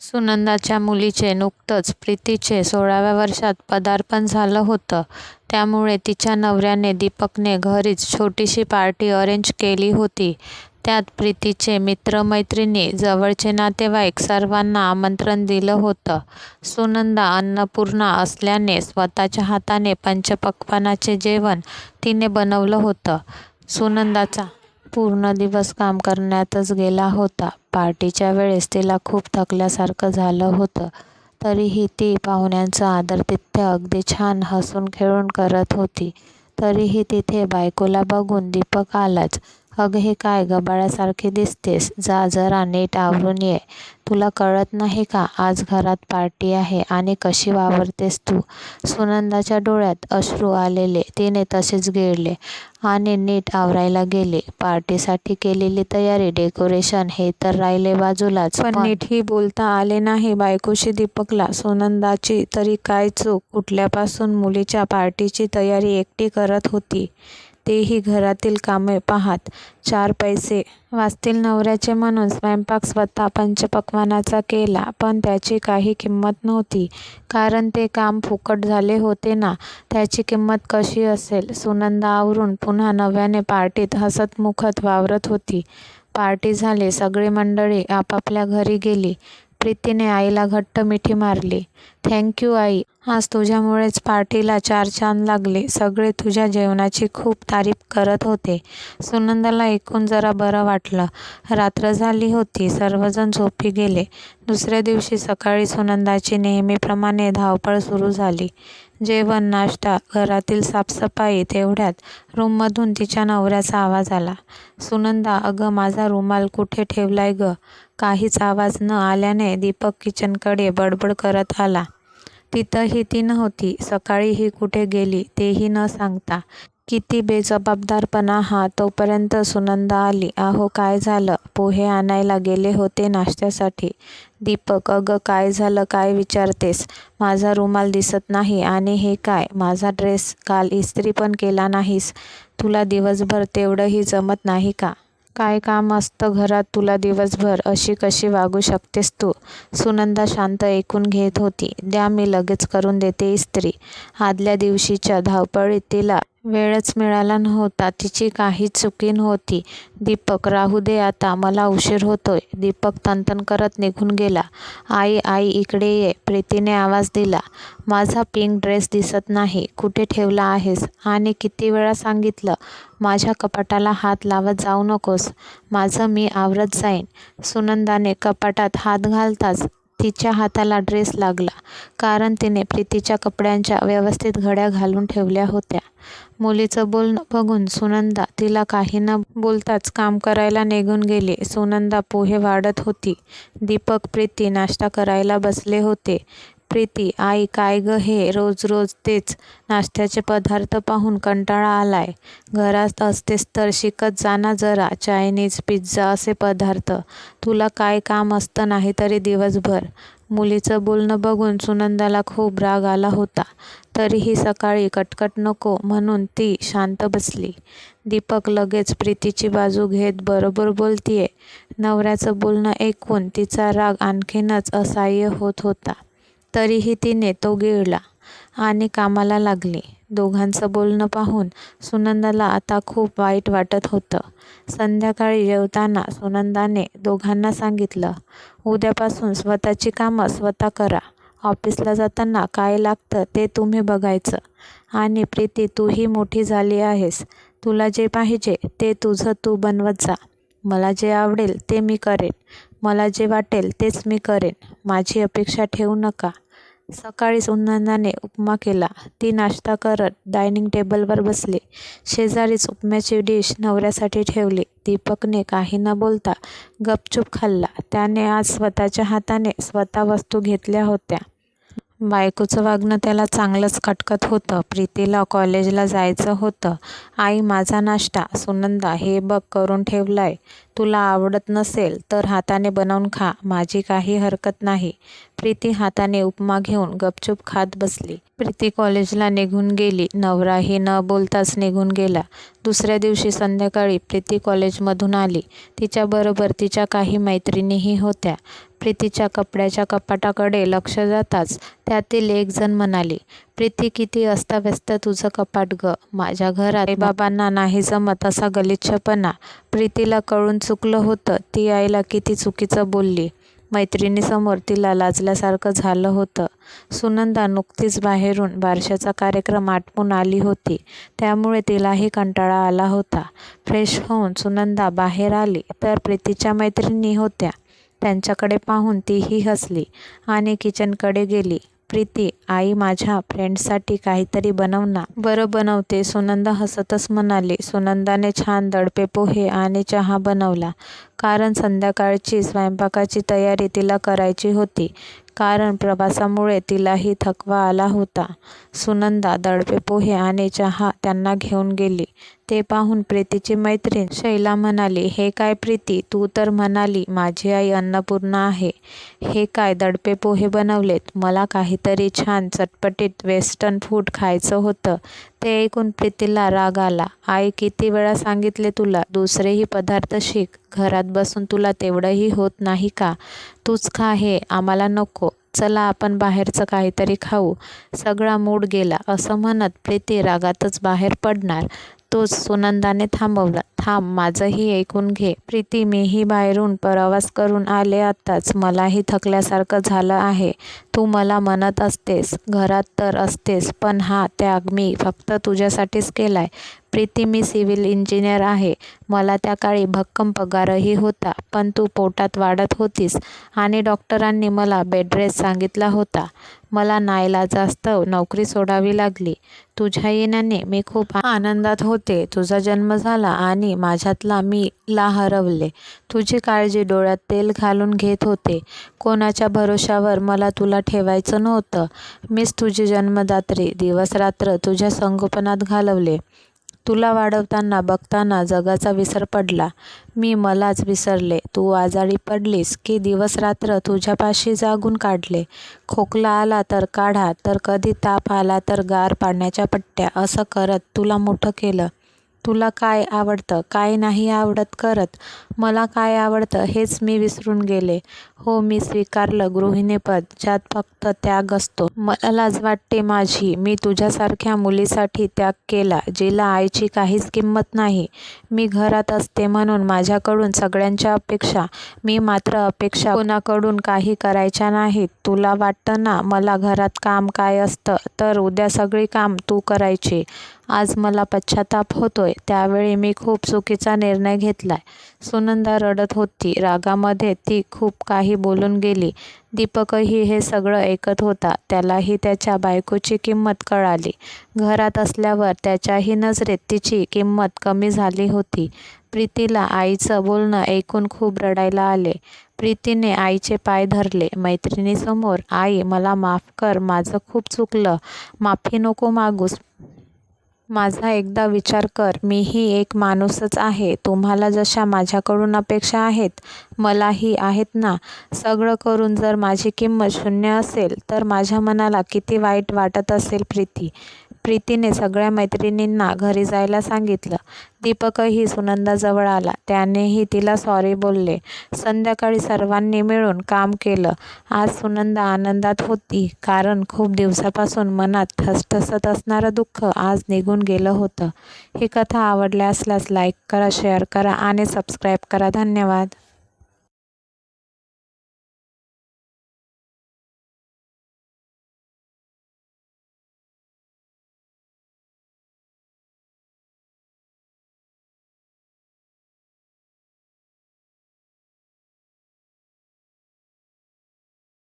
सुनंदाच्या मुलीचे नुकतंच प्रीतीचे सोळाव्या वर्षात पदार्पण झालं होतं. त्यामुळे तिच्या नवऱ्याने दीपकने घरीच छोटीशी पार्टी अरेंज केली होती. त्यात प्रीतीचे मित्रमैत्रिणी जवळचे नातेवाईक सर्वांना आमंत्रण दिलं होतं. सुनंदा अन्नपूर्णा असल्याने स्वतःच्या हाताने पंचपक्वानाचे जेवण तिने बनवलं होतं. सुनंदाचा पूर्ण दिवस काम करण्यातच गेला होता. पार्टीच्या वेळेस तिला खूप थकल्यासारखं झालं होतं. तरीही ती पाहुण्यांचं आदरातिथ्य अगदी छान हसून-खेळून करत होती. तरीही तिथे बायकोला बघून दीपक आलाच. "अगं हे काय गबाळ्यासारखी दिसतेस? जा जरा नीट आवरून ये. तुला कळत नाही का आज घरात पार्टी आहे आणि कशी वावरतेस तू? " सुनंदाच्या डोळ्यात अश्रू आलेले तिने तसेच गिळले आणि नीट आवरायला गेली. पार्टीसाठी केलेली तयारी, डेकोरेशन हे तर राहिले बाजूलाच पण नीटही बोलता आले नाही बायकोशी दीपकला. सुनंदाची तरी काय चूक? उठल्यापासून मुलीच्या पार्टीची तयारी एकटी करत होती. तेही घरातील कामे पाहात. चार पैसे वाचतील नवऱ्याचे म्हणून स्वयंपाक स्वतः पंचपक्वान्नाचा केला. पण त्याची काही किंमत नव्हती. कारण ते काम फुकट झाले होते ना. त्याची किंमत कशी असेल? सुनंदा आवरून पुन्हा नव्याने पार्टीत हसतमुखत वावरत होती. पार्टी झाली. सगळी मंडळी आपापल्या घरी गेली. प्रीतीने आईला घट्ट मिठी मारली. "थँक यू आई. आज तुझ्यामुळेच पार्टीला चार चांद लागले. सगळे तुझ्या जेवणाची खूप तारीफ करत होते. " सुनंदाला ऐकून जरा बरं वाटलं. रात्र झाली होती. सर्वजण झोपी गेले. दुसऱ्या दिवशी सकाळी सुनंदाची नेहमीप्रमाणे धावपळ सुरू झाली. जेवण, नाश्ता, घरातील साफसफाई तेवढ्यात रूममधून तिच्या नवऱ्याचा आवाज आला. "सुनंदा अगं माझा रुमाल कुठे ठेवलाय गं? " काहीच आवाज न आल्याने दीपक किचनकडे बडबड करत आला. तिथंही ती नव्हती. सकाळी ही कुठे गेली तेही न सांगता. किती बेजबाबदारपणा हा! तोपर्यंत सुनंदा आली. "अहो काय झालं? पोहे आणायला गेले होते नाश्त्यासाठी. " दीपक अगं काय झालं काय विचारतेस? माझा रुमाल दिसत नाही आणि हे काय? माझा ड्रेस काल इस्त्री पण केला नाहीस. तुला दिवसभर तेवढंही जमत नाही का? काय काम असतं घरात तुला दिवसभर? अशी कशी वागू शकतेस तू? सुनंदा शांत ऐकून घेत होती. "द्या मी लगेच करून देते इस्त्री. " आदल्या दिवशीच्या धावपळीत तिला वेळच मिळाला नव्हता. तिची काही चुकी नव्हती. "दीपक राहू दे आता. मला उशीर होतोय. " दीपक तंतन करत निघून गेला. "आई आई इकडे ये. " प्रीतीने आवाज दिला. "माझा पिंक ड्रेस दिसत नाही. कुठे ठेवला आहेस? आणि किती वेळा सांगितलं? माझ्या कपाटाला हात लावत जाऊ नकोस. माझं मी आवरत जाईन. " सुनंदाने कपाटात हात घालताच तिच्या हाताला ड्रेस लागला. कारण तिने प्रीतीच्या कपड्यांच्या व्यवस्थित घड्या घालून ठेवल्या होत्या. मुलीचं बोलणं बघून सुनंदा तिला काही न बोलताच काम करायला निघून गेली. सुनंदा पोहे वाढत होती. दीपक, प्रीती नाश्ता करायला बसले होते. प्रीती आई काय गं हे रोज रोज तेच नाश्त्याचे पदार्थ पाहून कंटाळा आलाय. घरात असतेस तर शिकत जा ना जरा चायनीज, पिझ्झा असे पदार्थ. तुला काय काम असतं नाहीतरी दिवसभर? मुलीचं बोलणं बघून सुनंदाला खूप राग आला होता. तरीही सकाळी कटकट नको म्हणून ती शांत बसली. दीपक लगेच प्रीतीची बाजू घेत बरोबर बोलतीये. नवऱ्याचं बोलणं ऐकून तिचा राग आणखीनच असह्य होत होता. तरीही तिने तो गिळला आणि कामाला लागली. दोघांचं बोलणं पाहून सुनंदाला आता खूप वाईट वाटत होतं. संध्याकाळी जेवताना सुनंदाने दोघांना सांगितलं, "उद्यापासून स्वतःची कामं स्वतः करा. ऑफिसला जाताना काय लागतं ते तुम्ही बघायचं. आणि प्रीती तूही मोठी झाली आहेस. तुला जे पाहिजे ते तुझं तू बनवत जा. मला जे आवडेल ते मी करेन. मला जे वाटेल तेच मी करेन. माझी अपेक्षा ठेवू नका. " सकाळीच सुनंदाने उपमा केला. ती नाश्ता करत डायनिंग टेबलवर बसली. शेजारीच उपम्याची डिश नवऱ्यासाठी ठेवली. दीपकने काही न बोलता गपचूप खाल्ला. त्याने आज स्वतःच्या हाताने स्वतः वस्तू घेतल्या होत्या. बायकोचं वागणं त्याला चांगलंच खटकत होतं. प्रीतीला कॉलेजला जायचं होतं. "आई माझा नाश्ता. " "सुनंदा हे बघ करून ठेवलाय. तुला आवडत नसेल तर हाताने बनवून खा. माझी काही हरकत नाही. " प्रीती हाताने उपमा घेऊन गपचूप खात बसली. प्रीती कॉलेजला निघून गेली. नवराही न बोलताच निघून गेला. दुसऱ्या दिवशी संध्याकाळी प्रीती कॉलेजमधून आली. तिच्याबरोबर तिच्या काही मैत्रिणीही होत्या. प्रीतीच्या कपड्याच्या कपाटाकडे लक्ष जाताच त्यातील एक जण म्हणाली प्रीती किती अस्ताव्यस्त तुझं कपाट ग. माझ्या घरात आईबाबांना नाही जमत असा गलिच्छपणा. प्रीतीला कळून चुकलं होतं. ती आईला किती चुकीचं बोलली. मैत्रिणीसमोर तिला लाजल्यासारखं झालं होतं. सुनंदा नुकतीच बाहेरून बारशाचा कार्यक्रम आटपून आली होती. त्यामुळे तिलाही कंटाळा आला होता. फ्रेश होऊन सुनंदा बाहेर आली तर प्रीतीच्या मैत्रिणी होत्या. त्यांच्याकडे पाहून तीही हसली आणि किचनकडे गेली. प्रीती आई माझ्या फ्रेंडसाठी काहीतरी बनव ना बरं बनवते सुनंदा हसतच म्हणाली. सुनंदाने छान दडपे पोहे आणि चहा बनवला. कारण संध्याकाळची स्वयंपाकाची तयारी तिला करायची होती. कारण प्रवासामुळे तिलाही थकवा आला होता. सुनंदा दडपे पोहे आणि चहा त्यांना घेऊन गेली. ते पाहून प्रीतीची मैत्रीण शैला म्हणाली हे काय प्रीती? तू तर म्हणाली माझी आई अन्नपूर्णा आहे. हे काय दडपे पोहे बनवलेत? मला काहीतरी छान चटपटीत वेस्टर्न फूड खायचं होतं. ते ऐकून प्रीतीला राग आला. आई किती वेळा सांगितले तुला? दुसरेही पदार्थ शिक. घरात बसून तुला तेवढंही होत नाही का? तूच खा हे आम्हाला नको. चला आपण बाहेरचं काहीतरी खाऊ. सगळा मूड गेला. असं म्हणत प्रीती रागातच बाहेर पडणार. तोच सुनंदाने थांबवला. थांब माझंही ऐकून घे. प्रीती मीही बाहेरून प्रवास करून आले आत्ताच मलाही थकल्यासारखं झालं आहे. तू मला म्हणत असतेस. घरात तर असतेस. पण हा त्याग मी फक्त तुझ्यासाठीच केलाय. प्रीती मी सिव्हिल इंजिनियर आहे. मला त्या काळी भक्कम पगारही होता पण तू पोटात वाढत होतीस आणि डॉक्टरांनी मला बेडरेस सांगितला होता. मला नाईलाजास्तव नोकरी सोडावी लागली. तुझ्या येण्याने मी खूप आनंदात होते. तुझा जन्म झाला आणि माझ्यातला मी ला हरवले. तुझी काळजी डोळ्यात तेल घालून घेत होते. कोणाच्या भरोशावर मला तुला ठेवायचं नव्हतं. मीच तुझी जन्मदात्री दिवसरात्र तुझ्या संगोपनात घालवले. तुला वाढवताना बघताना जगाचा विसर पडला. मी मलाच विसरले. तू आजारी पडलीस की दिवस रात्र तुझ्यापाशी जागून काढले. खोकला आला तर काढा तर कधी ताप आला तर गार पाण्याच्या पट्ट्या. असं करत तुला मोठं केलं. तुला काय आवडतं? काय नाही आवडत करत. मला काय आवडतं हेच मी विसरून गेले. हो मी स्वीकारलं गृहिणीपद ज्यात फक्त त्याग असतो. मला लाज वाटते माझी मी तुझ्यासारख्या मुलीसाठी त्याग केला जिला आईची काहीच किंमत नाही. मी घरात असते म्हणून माझ्याकडून सगळ्यांच्या अपेक्षा मी मात्र अपेक्षा कोणाकडून काही करायच्या नाहीत. तुला वाटतं ना मला घरात काम काय असतं? तर उद्या सगळी काम तू करायची. आज मला पश्चाताप होतोय. त्यावेळी मी खूप चुकीचा निर्णय घेतलाय. सुनंदा रडत होती. रागामध्ये ती खूप काही बोलून गेली. दीपकही हे सगळं ऐकत होता. त्यालाही त्याच्या बायकोची किंमत कळाली. घरात असल्यावर त्याच्याही नजरेत तिची किंमत कमी झाली होती. प्रीतीला आईचं बोलणं ऐकून खूप रडायला आले. प्रीतीने आईचे पाय धरले. मैत्रिणीसमोर आई मला माफ कर. माझं खूप चुकलं. माफी नको मागूस. माझा एकदा विचार कर मीही एक माणूसच आहे. तुम्हाला जशा माझ्याकडून अपेक्षा आहेत मलाही आहेत ना. सगळं करून जर माझी किंमत शून्य असेल तर माझ्या मनाला किती वाईट वाटत असेल प्रीती. प्रीतीने सगळ्या मैत्रिणींना घरी जायला सांगितलं. दीपकही सुनंदाजवळ आला. त्यानेही तिला सॉरी बोलले. संध्याकाळी सर्वांनी मिळून काम केलं. आज सुनंदा आनंदात होती कारण खूप दिवसापासून मनात ठसठसत असणारं दुःख आज निघून गेलं होतं. ही कथा आवडल्या असल्यास लाईक करा शेअर करा आणि सबस्क्राईब करा. धन्यवाद.